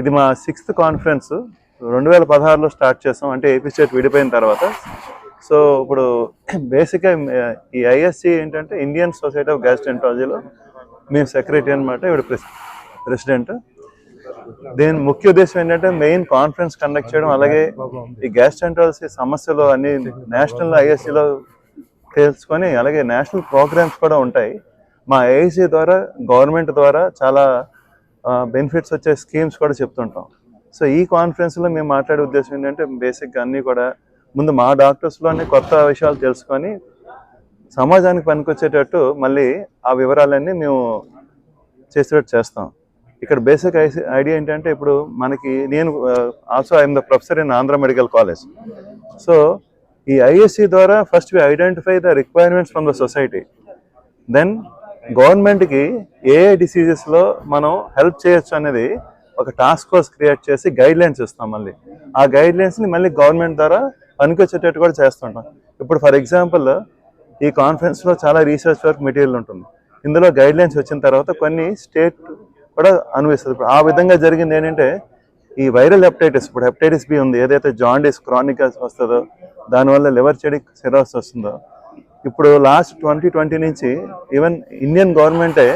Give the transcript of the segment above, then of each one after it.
ఇది మా sixth conference రెండు వేల పదహారులో స్టార్ట్ చేసాం. అంటే ఏపీ స్టేట్ విడిపోయిన తర్వాత. సో ఇప్పుడు బేసిక్గా ఈ ఐఎస్సి ఏంటంటే ఇండియన్ సొసైటీ ఆఫ్ గ్యాస్ట్రెంటాలజీలో మేము సెక్రటరీ అనమాట ఇప్పుడు ప్రెసిడెంట్ దీని ముఖ్య ఉద్దేశం ఏంటంటే మెయిన్ కాన్ఫరెన్స్ కండక్ట్ చేయడం అలాగే ఈ గ్యాస్ట్రెంటాలజీ సమస్యలు అన్ని నేషనల్ ఐఎస్సిలో తెలుసుకొని అలాగే నేషనల్ ప్రోగ్రామ్స్ కూడా ఉంటాయి. మా ఐఎస్సి ద్వారా గవర్నమెంట్ ద్వారా చాలా బెనిఫిట్స్ వచ్చే స్కీమ్స్ కూడా చెప్తుంటాం. సో ఈ కాన్ఫరెన్స్లో మేము మాట్లాడే ఉద్దేశం ఏంటంటే బేసిక్గా అన్నీ కూడా ముందు మా డాక్టర్స్లోనే కొత్త విషయాలు తెలుసుకొని సమాజానికి పనికొచ్చేటట్టు మళ్ళీ ఆ వివరాలన్నీ మేము చేసేటట్టు చేస్తాం. ఇక్కడ బేసిక్ ఐడియా ఏంటంటే ఇప్పుడు మనకి నేను also I'm the professor in Andhra medical college so ఈ ఐఎస్సి ద్వారా first we identify the requirements from the society then గవర్నమెంట్కి ఏ డిసీజెస్లో మనం హెల్ప్ చేయొచ్చు అనేది ఒక టాస్క్ ఫోర్స్ క్రియేట్ చేసి గైడ్ లైన్స్ ఇస్తాం మళ్ళీ. ఆ గైడ్ లైన్స్ని మళ్ళీ గవర్నమెంట్ ద్వారా పనికొచ్చేటట్టు కూడా చేస్తుంటాం. ఇప్పుడు ఫర్ ఎగ్జాంపుల్ ఈ కాన్ఫరెన్స్లో చాలా రీసెర్చ్ వర్క్ మెటీరియల్ ఉంటుంది. ఇందులో గైడ్ లైన్స్ వచ్చిన తర్వాత కొన్ని స్టేట్ కూడా అనుభవిస్తుంది ఆ విధంగా జరిగింది ఏంటంటే ఈ వైరల్ హెప్టైటిస్ ఇప్పుడు హెప్టైటిస్ బి ఉంది. ఏదైతే జాండీస్ క్రానిక్ వస్తుందో దానివల్ల లివర్ చెడి సిరోస్ వస్తుందో ఇప్పుడు లాస్ట్ ట్వంటీ ట్వంటీ నుంచి ఈవెన్ ఇండియన్ గవర్నమెంటే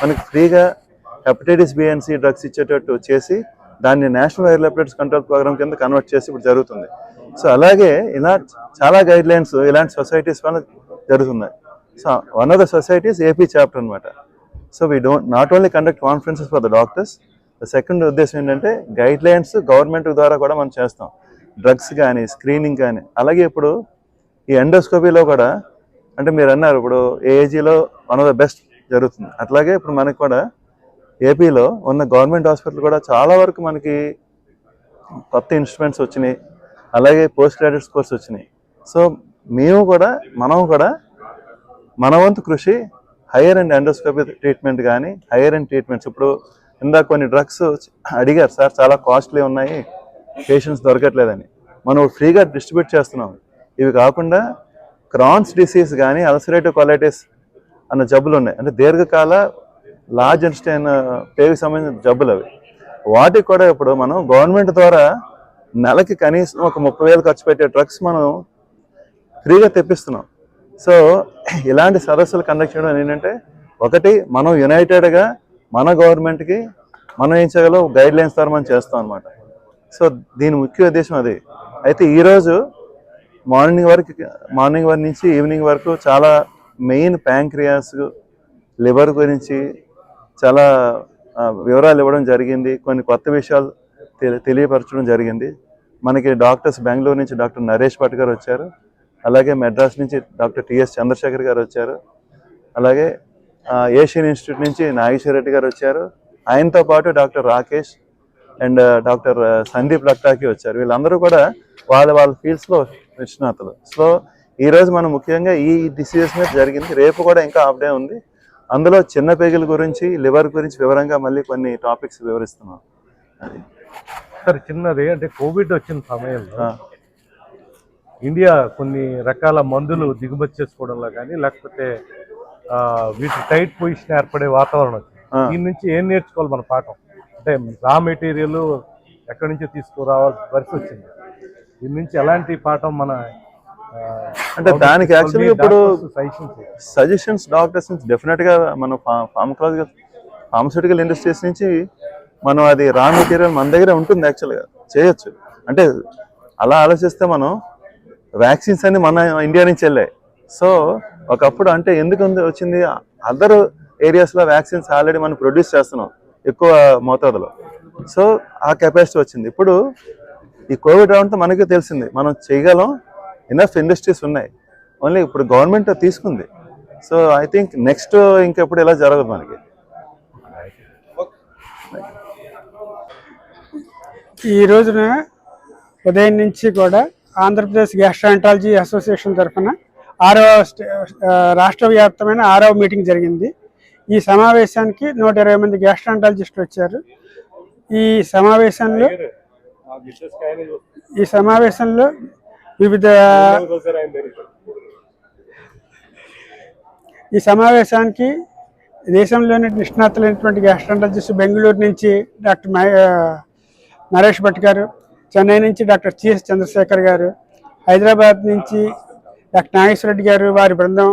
మనకి ఫ్రీగా hepatitis B and C drugs ఇచ్చేటట్టు చేసి దాన్ని national viral hepatitis control programme కింద కన్వర్ట్ చేసి ఇప్పుడు జరుగుతుంది. సో అలాగే ఇలా చాలా గైడ్ లైన్స్ ఇలాంటి సొసైటీస్ వల్ల జరుగుతున్నాయి. So one of the societies AP chapter అనమాట so we don't not only conduct conferences for the doctors the second ఉద్దేశం ఏంటంటే గైడ్ లైన్స్ గవర్నమెంట్ ద్వారా కూడా మనం చేస్తాం. డ్రగ్స్ కానీ స్క్రీనింగ్ కానీ అలాగే ఇప్పుడు ఈ ఎండోస్కోపీలో కూడా అంటే మీరు అన్నారు ఇప్పుడు ఏఏజీలో వన్ ఆఫ్ ద బెస్ట్ జరుగుతుంది. అట్లాగే ఇప్పుడు మనకి కూడా ఏపీలో ఉన్న గవర్నమెంట్ హాస్పిటల్ కూడా చాలా వరకు మనకి కొత్త ఇన్స్ట్రుమెంట్స్ వచ్చినాయి. అలాగే పోస్ట్ గ్రాడ్యుయేట్ కోర్స్ వచ్చినాయి. సో మేము కూడా మనం కూడా మన వంతు కృషి హైయర్ అండ్ ఎండోస్కోపీ ట్రీట్మెంట్ కానీ హైయర్ అండ్ ట్రీట్మెంట్స్. ఇప్పుడు ఇందాక కొన్ని డ్రగ్స్ అడిగారు సార్ చాలా కాస్ట్లీ ఉన్నాయి పేషెంట్స్ దొరకట్లేదని. మనం ఫ్రీగా డిస్ట్రిబ్యూట్ చేస్తున్నాం. ఇవి కాకుండా క్రాన్స్ డిసీజ్ కానీ అల్సరేటివ్ కొలైటిస్ అన్న జబ్బులు ఉన్నాయి అంటే దీర్ఘకాల లార్జ్ ఇన్స్టైన్ పేరుకి సంబంధించిన జబ్బులు అవి. వాటికి కూడా ఇప్పుడు మనం గవర్నమెంట్ ద్వారా నెలకి కనీసం ఒక ముప్పై వేలు ఖర్చు పెట్టే డ్రగ్స్ మనం ఫ్రీగా తెప్పిస్తున్నాం. సో ఇలాంటి సదస్సులు కండక్ట్ చేయడం ఏంటంటే ఒకటి మనం యునైటెడ్గా మన గవర్నమెంట్కి మనం ఏం చేయగలం గైడ్ లైన్స్ ద్వారా మనం చేస్తాం అనమాట సో దీని ముఖ్య ఉద్దేశం అది. అయితే ఈరోజు మార్నింగ్ వరకు మార్నింగ్ వరకు నుంచి ఈవినింగ్ వరకు చాలా మెయిన్ ప్యాంక్రియాస్ లివర్ గురించి చాలా వివరాలు ఇవ్వడం జరిగింది. కొన్ని కొత్త విషయాలు తెలి- తెలియపరచడం జరిగింది. మనకి డాక్టర్స్ బెంగళూరు నుంచి డాక్టర్ నరేష్ భట్ గారు వచ్చారు. అలాగే మెడ్రాస్ నుంచి డాక్టర్ టిఎస్ చంద్రశేఖర్ గారు వచ్చారు. అలాగే ఏషియన్ ఇన్స్టిట్యూట్ నుంచి నాగేశ్వర రెడ్డి గారు వచ్చారు. ఆయనతో పాటు doctor Rakesh and doctor Sandeep లక్టాకి వచ్చారు. వీళ్ళందరూ కూడా వాళ్ళ వాళ్ళ ఫీల్డ్స్లో నిష్ణాతులు. సో ఈ రోజు మనం ముఖ్యంగా ఈ డిసీజెస్ మీద జరిగింది. రేపు కూడా ఇంకా హాఫ్ డే ఉంది. అందులో చిన్న పేగుల గురించి లివర్ గురించి వివరంగా మళ్ళీ కొన్ని టాపిక్స్ వివరిస్తున్నాం. అది. సార్ చిన్నది అంటే కోవిడ్ వచ్చిన సమయంలో ఇండియా కొన్ని రకాల మందులు దిగుమతి చేసుకోవడంలో కానీ లేకపోతే వీటి టైట్ పొజిషన్ ఏర్పడే వాతావరణం. దీని నుంచి ఏం నేర్చుకోవాలి మన పాఠం? అంటే రా మెటీరియల్ ఎక్కడి నుంచి తీసుకురావాల్సిన పరిస్థితి వచ్చింది. దీని నుంచి ఎలాంటి పాఠం మన అంటే దానికి actually ఇప్పుడు సజెషన్స్ డాక్టర్స్ నుంచి డెఫినెట్గా మన ఫార్మకాలజికల్ ఫార్మస్యూటికల్ ఇండస్ట్రీస్ నుంచి మనం అది రా మెటీరియల్ మన దగ్గర ఉంటుంది యాక్చువల్గా చేయొచ్చు. అంటే అలా ఆలోచిస్తే మనం వ్యాక్సిన్స్ అన్ని మన ఇండియా నుంచి వెళ్ళాయి. సో ఒకప్పుడు అంటే ఎందుకు వచ్చింది? అదర్ ఏరియాస్లో వ్యాక్సిన్స్ ఆల్రెడీ మనం ప్రొడ్యూస్ చేస్తున్నాం. ఎక్కువ మోతాదులో. సో ఆ కెపాసిటీ వచ్చింది. ఇప్పుడు ఈ కోవిడ్ రావడంతో మనకి తెలిసింది మనం చేయగలం ఇనఫ్ ఇండస్ట్రీస్ ఉన్నాయి. ఓన్లీ ఇప్పుడు గవర్నమెంట్ తీసుకుంది. సో ఐ థింక్ నెక్స్ట్ ఇంకెప్పుడు ఇలా జరగదు మనకి. ఈ రోజున ఉదయం నుంచి కూడా ఆంధ్రప్రదేశ్ గ్యాస్ట్రాంటాలజీ అసోసియేషన్ తరఫున ఆరవ స్టే- రాష్ట్ర వ్యాప్తమైన ఆరవ మీటింగ్ జరిగింది. ఈ సమావేశానికి నూట ఇరవై మంది గ్యాస్ట్రాంటాలజిస్టులు వచ్చారు. ఈ సమావేశంలో ఈ సమావేశంలో వివిధ ఈ సమావేశానికి దేశంలోని నిష్ణాతులైనటువంటి గ్యాస్ట్రాంటాలజిస్ట్ బెంగళూరు నుంచి డాక్టర్ నరేష్ భట్ గారు చెన్నై నుంచి డాక్టర్ సిఎస్ చంద్రశేఖర్ గారు హైదరాబాద్ నుంచి డాక్టర్ నాగేశ్వర రెడ్డి గారు వారి బృందం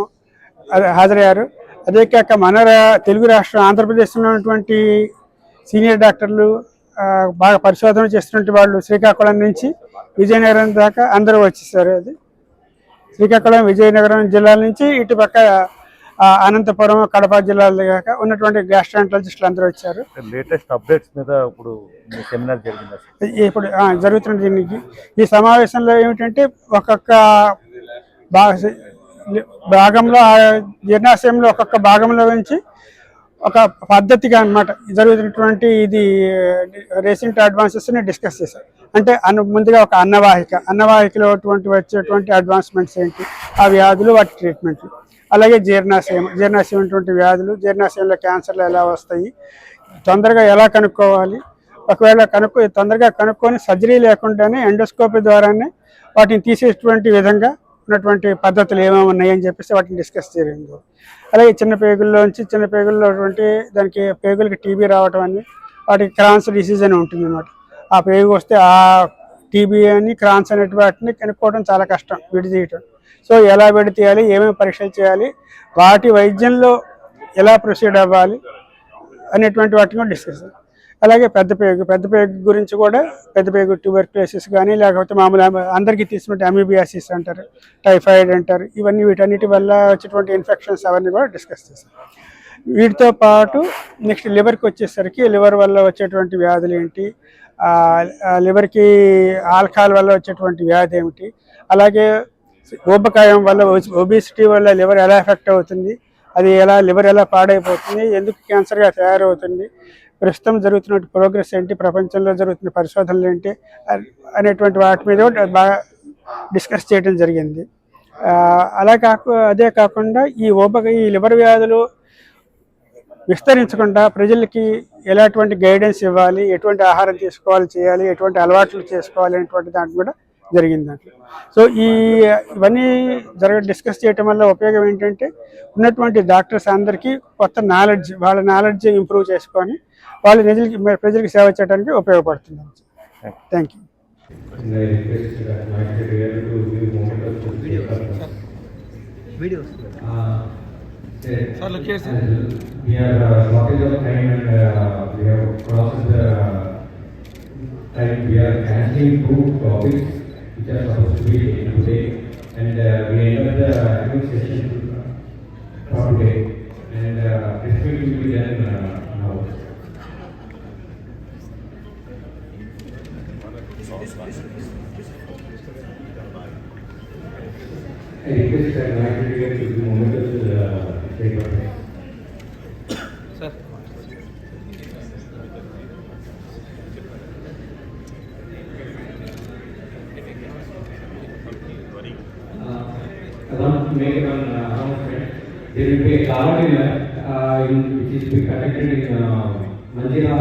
హాజరయ్యారు. అదే కాక మన తెలుగు రాష్ట్రం ఆంధ్రప్రదేశ్లో ఉన్నటువంటి సీనియర్ డాక్టర్లు బాగా పరిశోధన చేస్తున్నటువంటి వాళ్ళు శ్రీకాకుళం నుంచి విజయనగరం దాకా అందరూ వచ్చేసారు అది. శ్రీకాకుళం విజయనగరం జిల్లాల నుంచి ఇటు పక్క ఆ, అనంతపురం కడప జిల్లాల దాకా ఉన్నటువంటి గ్యాస్ట్రాంటాలజిస్టులు అందరూ వచ్చారు. లేటెస్ట్ అప్డేట్స్ మీద ఇప్పుడు సెమినార్ జరిగింది ఇప్పుడు జరుగుతున్న దీనికి. ఈ సమావేశంలో ఏమిటంటే ఒక్కొక్క భా- భాగంలో ఆ జీర్ణాశయంలో ఒక్కొక్క భాగంలో నుంచి ఒక పద్ధతిగా అన్నమాట జరుగుతున్నటువంటి ఇది రీసెంట్ అడ్వాన్సెస్ని డిస్కస్ చేశారు. అంటే అన్న ముందుగా ఒక అన్నవాహిక అన్నవాహికలో అటువంటి వచ్చేటువంటి అడ్వాన్స్మెంట్స్ ఏంటి? ఆ వ్యాధులు వాటి ట్రీట్మెంట్లు. అలాగే జీర్ణాశయం జీర్ణాశయం అటువంటి వ్యాధులు జీర్ణాశయంలో క్యాన్సర్లు ఎలా వస్తాయి? తొందరగా ఎలా కనుక్కోవాలి? ఒకవేళ కనుక్కో తొందరగా కనుక్కొని సర్జరీ లేకుండానే ఎండోస్కోపీ ద్వారానే వాటిని తీసేటువంటి విధంగా ఉన్నటువంటి పద్ధతులు ఏమేమి ఉన్నాయని చెప్పేసి వాటిని డిస్కస్ జరిగింది అలాగే చిన్న పేగుల్లోంచి చిన్న పేగుల్లో దానికి పేగులకి టీబీ రావటం అని వాటికి క్రాన్స్ డిసీజ్ అని ఉంటుంది అనమాట ఆ పేగు వస్తే ఆ టీబీ అని క్రాన్స్ అనేటి వాటిని కనుక్కోవడం చాలా కష్టం విడిదీయటం. సో ఎలా విడతీయాలి ఏమేమి పరీక్షలు చేయాలి వాటి వైద్యంలో ఎలా ప్రొసీడ్ అవ్వాలి అనేటువంటి వాటిని కూడా డిస్కస్ అలాగే పెద్ద పేగు పెద్ద పేగు గురించి కూడా పెద్ద పేగు ట్యూబర్ ప్లేసెస్ కానీ లేకపోతే మామూలు అందరికీ తీసుకుంటే అమీబియాసిస్ అంటారు టైఫాయిడ్ అంటారు ఇవన్నీ వీటన్నిటి వల్ల వచ్చేటువంటి ఇన్ఫెక్షన్స్ అవన్నీ కూడా డిస్కస్ చేస్తాం. వీటితో పాటు నెక్స్ట్ లివర్కి వచ్చేసరికి లివర్ వల్ల వచ్చేటువంటి వ్యాధులు ఏంటి? లివర్కి ఆల్కహాల్ వల్ల వచ్చేటువంటి వ్యాధి ఏమిటి? అలాగే ఊబకాయం వల్ల ఒబిసిటీ వల్ల లివర్ ఎలా ఎఫెక్ట్ అవుతుంది? అది ఎలా లివర్ ఎలా పాడైపోతుంది? ఎందుకు క్యాన్సర్గా తయారవుతుంది? ప్రస్తుతం జరుగుతున్న ప్రోగ్రెస్ ఏంటి? ప్రపంచంలో జరుగుతున్న పరిశోధనలు ఏంటి? అనేటువంటి వాటి మీద బాగా డిస్కస్ చేయడం జరిగింది. అలా కాకు అదే కాకుండా ఈ ఊబక ఈ లివర్ వ్యాధులు విస్తరించకుండా ప్రజలకి ఎలాంటి గైడెన్స్ ఇవ్వాలి? ఎటువంటి ఆహారం తీసుకోవాలి? చేయాలి? ఎటువంటి అలవాట్లు చేసుకోవాలి? అనేటువంటి దాంట్లో కూడా జరిగింది దాంట్లో. సో ఈ ఇవన్నీ జరగ డిస్కస్ చేయటం వల్ల ఉపయోగం ఏంటంటే ఉన్నటువంటి డాక్టర్స్ అందరికీ కొత్త నాలెడ్జ్ వాళ్ళ నాలెడ్జ్ ఇంప్రూవ్ చేసుకొని వాళ్ళ ప్రజలకి ప్రజలకు సేవ చేయడానికి ఉపయోగపడుతుంది thank you. Uh, uh, uh, time. Uh. Uh, I want to make one uh, be in, in Manjira,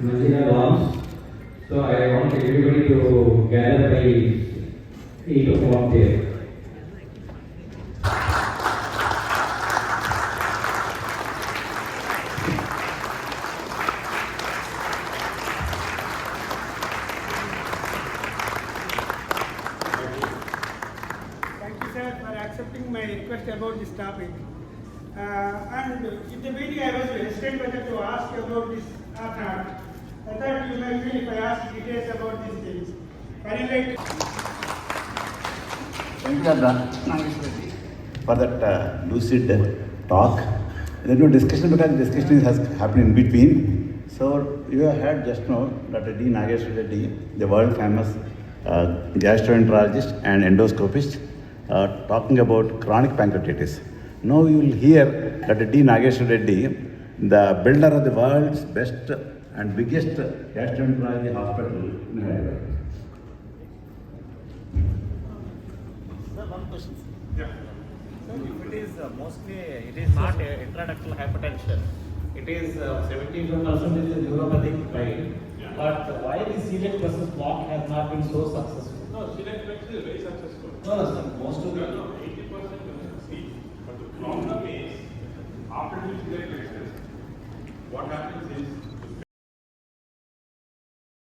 Manjira. So I want everybody to gather by eight o'clock there. Thank you, sir, for accepting my request about this topic. Uh, and in the meeting, I was hesitant whether to ask you about this or not. I thought you might feel if I ask details about these things. Finally, Thank you, Nageswari, for that uh, lucid talk. There is no discussion because discussion has happened in between. So you have heard just now Dr. D. Nageswar Reddy, the world famous uh, gastroenterologist and endoscopist, uh, talking about chronic pancreatitis. Now you will hear that D. Nageswar Reddy, the builder of the world's best and biggest gastroenterology hospital in Hyderabad. It is uh, mostly, it is not a intraductal hypertension. It is uh, seventy-two percent is a neuropathic line. But why the celiac versus block has not been so successful? No, celiac vexillus is very successful. No, no, sir, most of No, the. no, eighty percent will see. But the problem is, after doing celiac vexillus, what happens is,